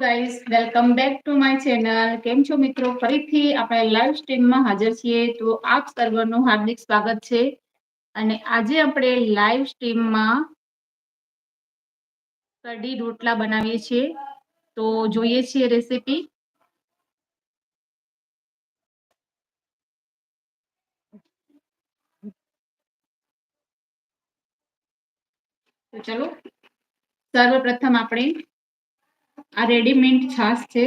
Guys welcome back to my channel કેમ છો મિત્રો? ફરીથી આપણે લાઈવ સ્ટ્રીમમાં હાજર છીએ તો આપ સર્વનું હાર્દિક સ્વાગત છે. અને આજે આપણે લાઈવ સ્ટ્રીમમાં કઢી રોટલા બનાવીએ છીએ. તો જોઈએ છીએ રેસીપી તો ચલો, સર્વપ્રથમ આપણે આ રેડીમેડ છાશ છે.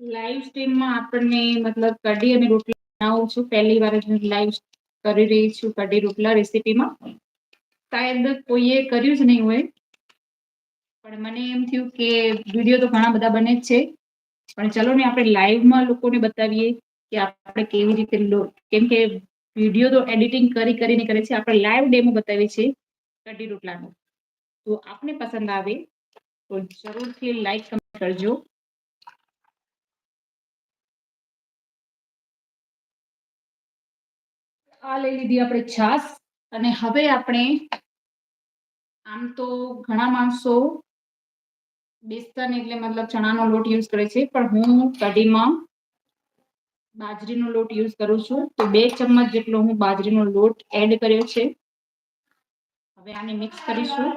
લાઈવ સ્ટ્રીમમાં આપણને મતલબ કઢી અને રોટલા બનાવું છું. પહેલી વાર લાઈવ કરી રહી છું કઢી રોટલા રેસીપીમાં. શાયદ કોઈએ કર્યું જ નહીં હોય. પણ મને એમ થયું કે વીડિયો તો ઘણા બધા બને જ છે. પણ ચલો ને આપણે લાઈવમાં લોકોને બતાવીએ. કે આપણે કેવી રીતે કેમ કે વીડિયો તો એડિટિંગ કરી કરીને કરે છે, આપણે લાઈવ ડેમો બતાવીએ છીએ કઢી રોટલાનો. તો આપને પસંદ આવે તો જરૂરથી લાઈક કમેન્ટ કરજો. આ લઈ લીધી આપણે છાસ અને હવે આપણે આમ તો ઘણા માણસો બેસન એટલે મતલબ ચણાનો લોટ યુઝ કરે છે, પણ હું કઢીમાં બાજરીનો લોટ યુઝ કરું છું. તો બે ચમચ જેટલો હું બાજરીનો લોટ એડ કર્યો છે. હવે આને મિક્સ કરીશું.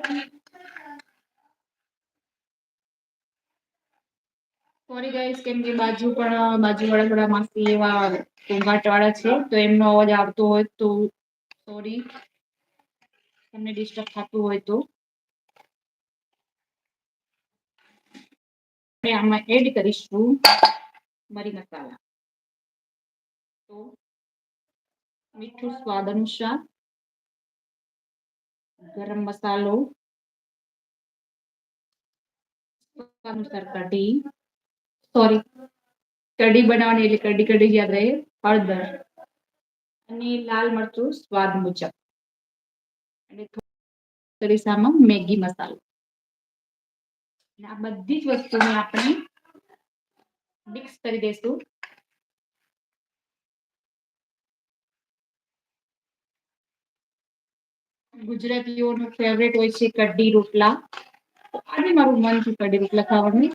સોરી ગાઈસ કેમ કે બાજુ પણ બાજુવાળા થોડા માસી એવા ઘોંઘાટવાળા છે, તો એમનો અવાજ આવતો હોય તો સોરી તમને ડિસ્ટર્બ થતું હોય તો. આપણે આમાં એડ કરીશું. મરી મસાલા. તો મીઠું સ્વાદ અનુસાર ગરમ મસાલો અનુસાર કઢી. સોરી કઢી બનાવવાની એટલે કઢી કઢી યાદ રહે. હળદર અને લાલ મરચું સ્વાદ મુજબ. અને સરિસામાં મેગી મસાલો. આ બધી જ વસ્તુને આપણે મિક્સ કરી દઈશું. ગુજરાતીઓનું ફેવરેટ હોય છે કઢી રોટલા. આજે મારું મન છે કઢી રોટલા ખાવાનું.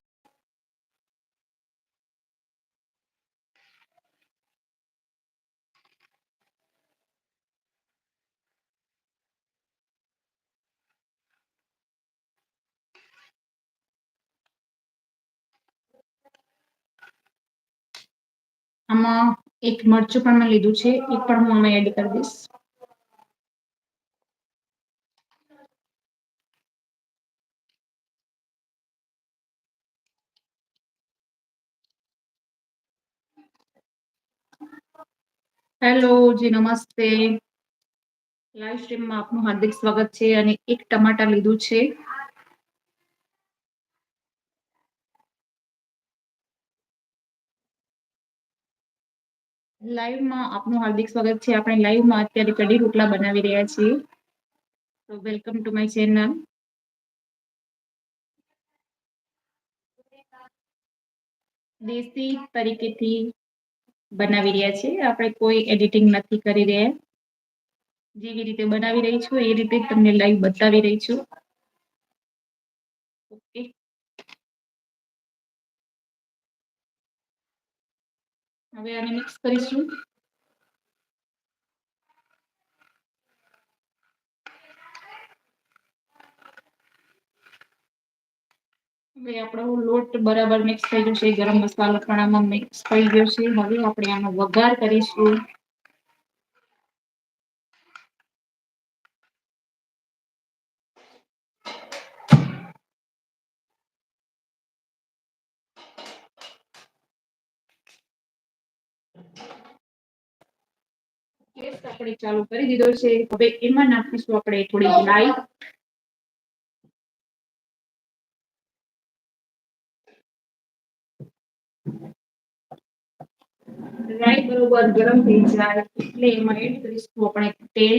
આમાં એક મરચું પણ મેં લીધું છે, એ પણ હું આમાં એડ કરી દઈશ. હેલો, જી નમસ્તે. લાઈવ સ્ટ્રીમમાં આપનું હાર્દિક સ્વાગત છે અને એક ટમાટા લીધું છે. લાઈવમાં આપનું હાર્દિક સ્વાગત છે. આપણે લાઈવમાં અત્યારે કઢી રોટલા બનાવી રહ્યા છીએ. તો વેલકમ ટુ માય ચેનલ દેશી તરીકેથી બનાવી રહ્યા છીએ. આપણે કોઈ એડિટિંગ નથી કરી રહ્યા. જેવી રીતે બનાવી રહી છું, એ રીતે તમને લાઈવ બતાવી રહી છું. ઓકે હવે આને મિક્સ કરીશું. હવે આપણો લોટ બરાબર મિક્સ થઈ ગયો છે, ગરમ મસાલો પણ આમાં મિક્સ થઈ ગયો છે. હવે આપણે આનો વઘાર કરીશું. આપણે ચાલુ કરી દીધો છે. હવે એમાં નાખીશું આપણે થોડી રાઈ. રાઈ બરોબર ગરમ થઈ જાય. એટલે એમાં એડ કરીશું આપણે તેલ